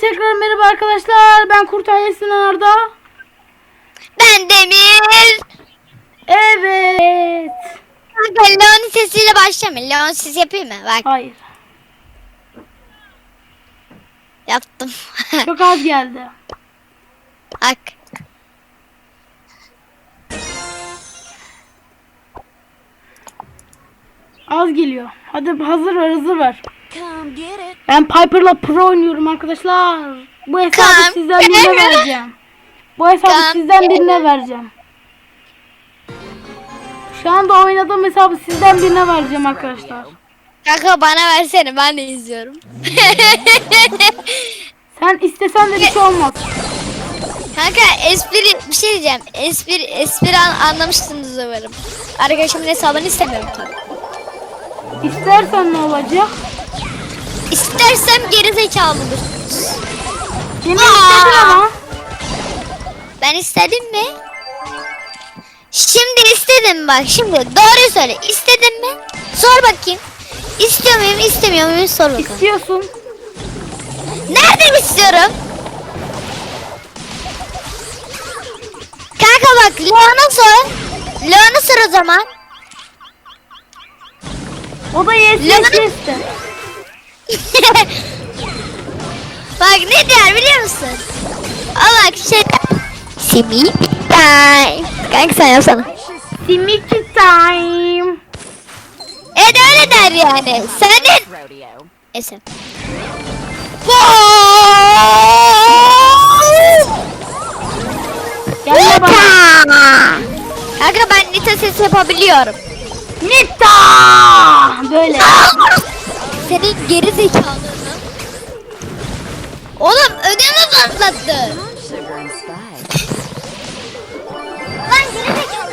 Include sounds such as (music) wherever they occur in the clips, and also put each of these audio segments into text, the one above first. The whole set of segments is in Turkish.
tekrar merhaba arkadaşlar. Ben Kurtay Sinan Arda. Ben Demir. Evet. Kanka Leon sesiyle başlamayın. Leon ses yapayım mı? Bak Hayır. yaptım. (laughs) Çok az geldi. Bak. Az geliyor. Hadi hazır ver hazır ver. Ben Piper'la Pro oynuyorum arkadaşlar. Bu hesabı Tamam. sizden birine (laughs) vereceğim. Bu hesabı Tamam. sizden birine vereceğim. Şu anda oynadığım hesabı sizden birine vereceğim arkadaşlar. Kanka bana versene ben de izliyorum. (laughs) Sen istesen de bir şey olmaz. Kanka espri bir şey diyeceğim. Espri espri an, anlamışsınız umarım. Arkadaşımın hesabını istemiyorum tabii. İstersen ne olacak? İstersem geri zekalıdır. Yine Aa! istedin ama. Ben istedim mi? Şimdi istedim bak şimdi doğru söyle İstedin mi? Sor bakayım. İstiyor muyum istemiyor muyum sor bakalım. İstiyorsun. Nereden istiyorum? Kanka bak Leon'a sor. Leon'a sor o zaman. O da yes yes Leon'a- yes. (laughs) bak ne der biliyor musun? O bak şey Simi time. Kanka sen yapsana. Simiki time. Evet öyle der yani. Senin Rodeo. Neyse. Gel bana. Kanka ben Nita sesi yapabiliyorum. Nita. Böyle. Senin geri zekalığını. Oğlum ödemi patlattı. Lan geri zekalı.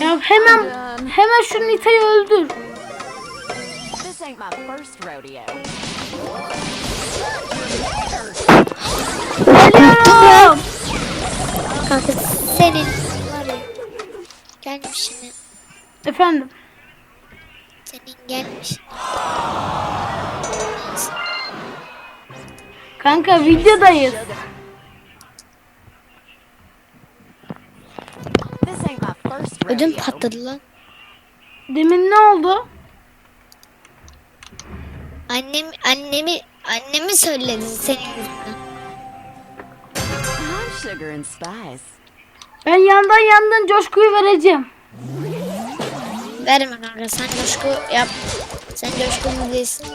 Ya hemen hemen şu Nita'yı öldür. This ain't my first rodeo. Geliyorum. Kanka senin var ya. Gelmişini. Efendim. Senin gelmiş. Kanka videodayız. Ödüm patladı lan. Demin ne oldu? Annem annemi annemi söyledi senin yüzünden. Sugar and spice. Ben yandan yandan coşkuyu vereceğim. Verme kanka sen coşku yap. Sen coşkulu değilsin.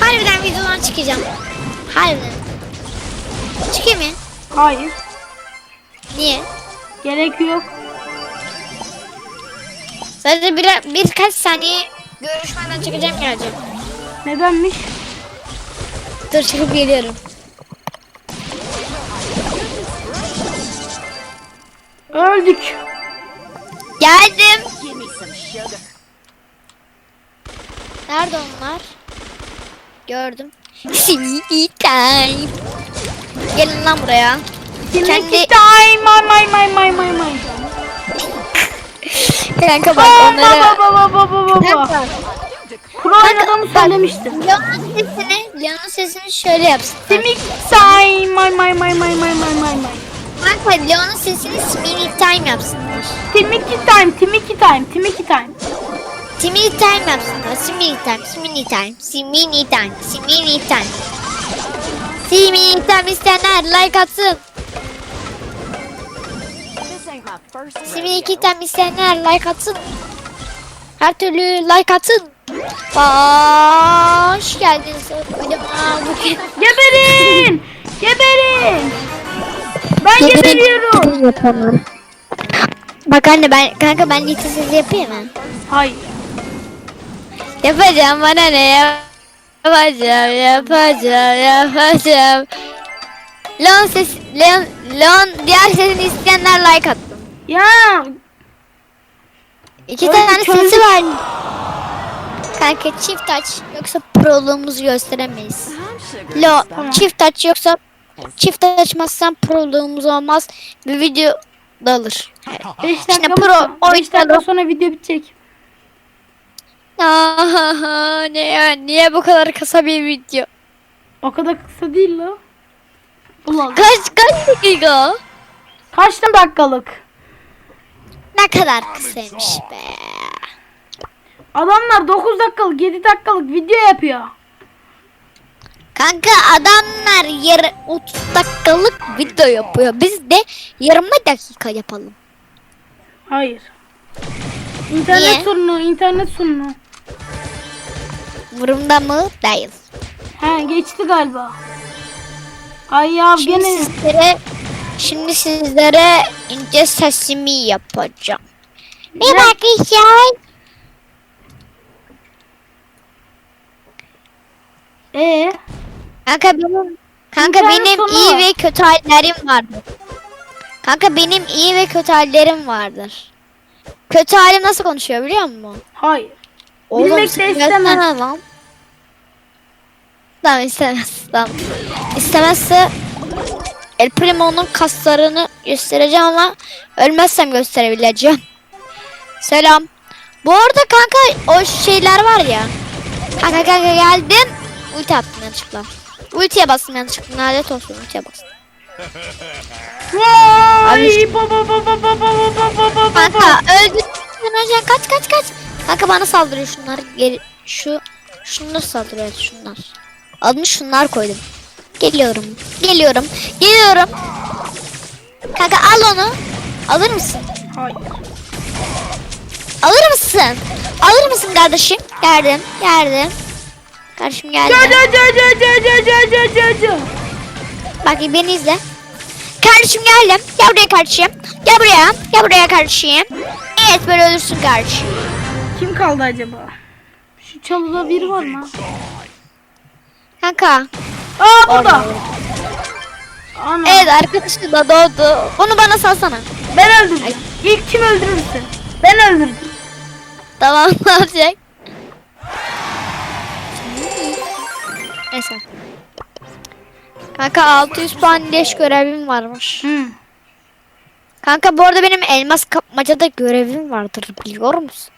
Harbiden videodan çıkacağım. Harbiden. Çıkayım mı? Hayır. Niye? Gerek yok. Sadece bir, birkaç saniye görüşmeden çıkacağım geleceğim. Nedenmiş? Dur çıkıp geliyorum. Öldük. Geldim. Nerede onlar? Gördüm. Simi time. Gelin lan buraya. Kendi- time. My my my my my my. Kanka bak Aa, onları. Baba baba baba baba. Pro oynadığımı söylemiştim. Leon'un sesini, Leon'un sesini şöyle yapsın. Simik time. My my my my my my my my. Kanka Leon'un sesini Smini time yapsınlar. Timiki time. Timiki time. Timiki time. Smini time yapsınlar. Smini time, Smini time, Smini time, Smini time. Smini time isteyenler like atsın. Rodeo. time isteyenler like atsın. Her türlü like atın. Hoş geldiniz. Geberin. Geberin. Ben geberiyorum. Bak anne ben kanka ben sesi yapayım mı? Hayır. Yapacağım bana ne yapacağım yapacağım yapacağım. Leon ses Leon Leon diğer sesini isteyenler like attım. Ya İki Öyle tane çözdük. sesi var. Kanka çift aç yoksa proluğumuzu gösteremeyiz. Sugar Lo spice. çift aç yoksa Çift açmazsan proluğumuz olmaz. Bir video da alır. 5 İşte dakika pro, mı? 5 dakika sonra video bitecek. Ahaha, ne ya? Niye bu kadar kısa bir video? O kadar kısa değil la. Ulan. Kaç kaç dakika? Kaç dakikalık? Ne kadar kısaymış be. Adamlar 9 dakikalık 7 dakikalık video yapıyor. Kanka adamlar yarı 30 dakikalık video yapıyor. Biz de 20 dakika yapalım. Hayır. İnternet Niye? sorunu, internet sorunu. Umurumda mı? Değil. He geçti galiba. Ay ya Şimdi gene sizlere şimdi sizlere ince sesimi yapacağım. Merhaba arkadaşlar. ee Kanka benim kanka İnternet benim sonu iyi ve kötü hallerim vardır. Kanka benim iyi ve kötü hallerim vardır. Kötü halim nasıl konuşuyor biliyor musun? hayır. Bilmek de lan. Tamam istemez. Tamam. İstemezse El Primo'nun kaslarını göstereceğim ama ölmezsem gösterebileceğim. Selam. Bu arada kanka o şeyler var ya. Kanka kanka geldim. Ulti attım yanlışlıkla. Ultiye bastım yanlışlıkla. Lanet olsun ultiye bastım. (laughs) Vay. Kanka önce kaç kaç kaç. Kanka bana saldırıyor şunlar. Geri, şu şunlar saldırıyor şunlar. Adını şunlar koydum. Geliyorum. Geliyorum. Geliyorum. Kanka al onu. Alır mısın? Hayır. Alır mısın? Alır mısın kardeşim? Geldim. Geldim. Kardeşim geldi. Ca ca ca ca ca ca ca ca ca. Bak beni izle. Kardeşim geldim. Gel buraya kardeşim. Gel buraya. Gel buraya kardeşim. Evet böyle ölürsün kardeşim. Kim kaldı acaba? Şu çalıda biri var mı? Kanka. Aa burada. Ana. Evet arkadaşı da doğdu. Onu bana salsana. Ben öldürdüm. İlk kim öldürürse. Ben öldürdüm. Tamam (laughs) ne olacak? Neyse. Kanka 600 puan leş görevim varmış. Hı. Kanka bu arada benim elmas kapmacada görevim vardır biliyor musun?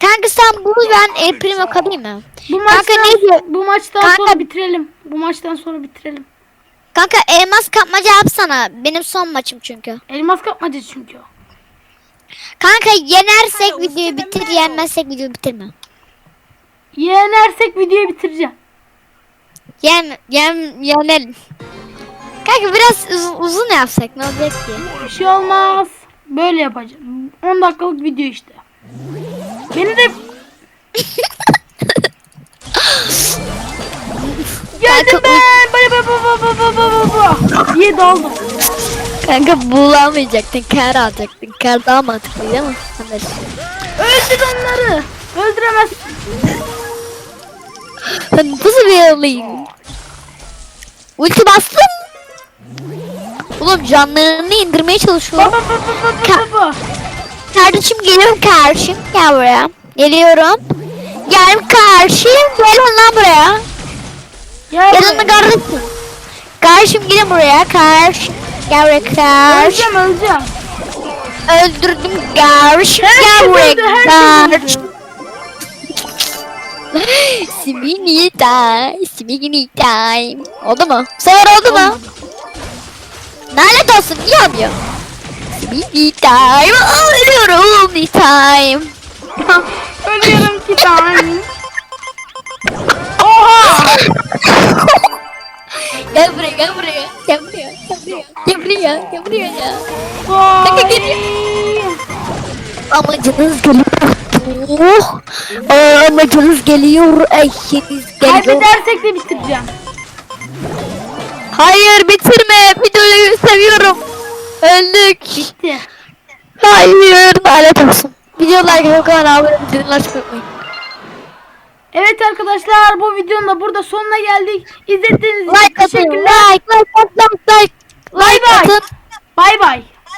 Kanka sen bul ben el primo kalayım mı? Bu Kanka maçtan, neydi? bu maçtan Kanka- sonra bitirelim. Bu maçtan sonra bitirelim. Kanka elmas kapmaca yapsana. Benim son maçım çünkü. Elmas kapmaca çünkü. Kanka yenersek videoyu bitir, yenmezsek videoyu bitirme. Yenersek videoyu bitireceğim. Yen, yen, yenelim. Kanka biraz uzun, uzun yapsak ne olacak ki? Bir şey olmaz. Böyle yapacağım. 10 dakikalık video işte. Beni de (laughs) geldim Kanka, ben. Baya baya baya baya baya baya baya diye daldım. Kanka bulamayacaktın, kar alacaktın. Kar daha mantıklı değil mi? Öldür onları. Öldüremezsin. Ben nasıl bir alayım? Ulti bastım. Oğlum canlarını indirmeye çalışıyorum. Baba baba baba baba. Kardeşim geliyorum kardeşim. Gel buraya. Geliyorum. Gel kardeşim. Gel lan buraya. Gel Gel lan kardeşim. Kardeşim gelin buraya. Kardeşim. Gel buraya kardeşim. Öleceğim öleceğim. Öldürdüm kardeşim. Gel Herkes buraya herkes kardeşim. Simini time. Simini time. Oldu mu? Bu sefer oldu mu? Lanet olsun. Niye yapıyor? Simini time. Ölüyorum. Simini time. (laughs) Ölüyorum ki tane. Oha. (laughs) Gel buraya, gel buraya. Gel buraya, gel buraya. Gel buraya, gel buraya ya. Vay. Amacınız geliyor. Oh. Aa, amacınız geliyor. Eşiniz geliyor. Kaybedersek de bitireceğim. Hayır bitirme. Videoyu seviyorum. Öldük. Bitti. Hayır. Lanet olsun. Videolar gibi kanala abone olmayı unutmayın. Evet arkadaşlar bu videonun da burada sonuna geldik. İzlediğiniz için Like atın. teşekkürler. Like, like, like, like, like. Bay bay. atın. Bay bay.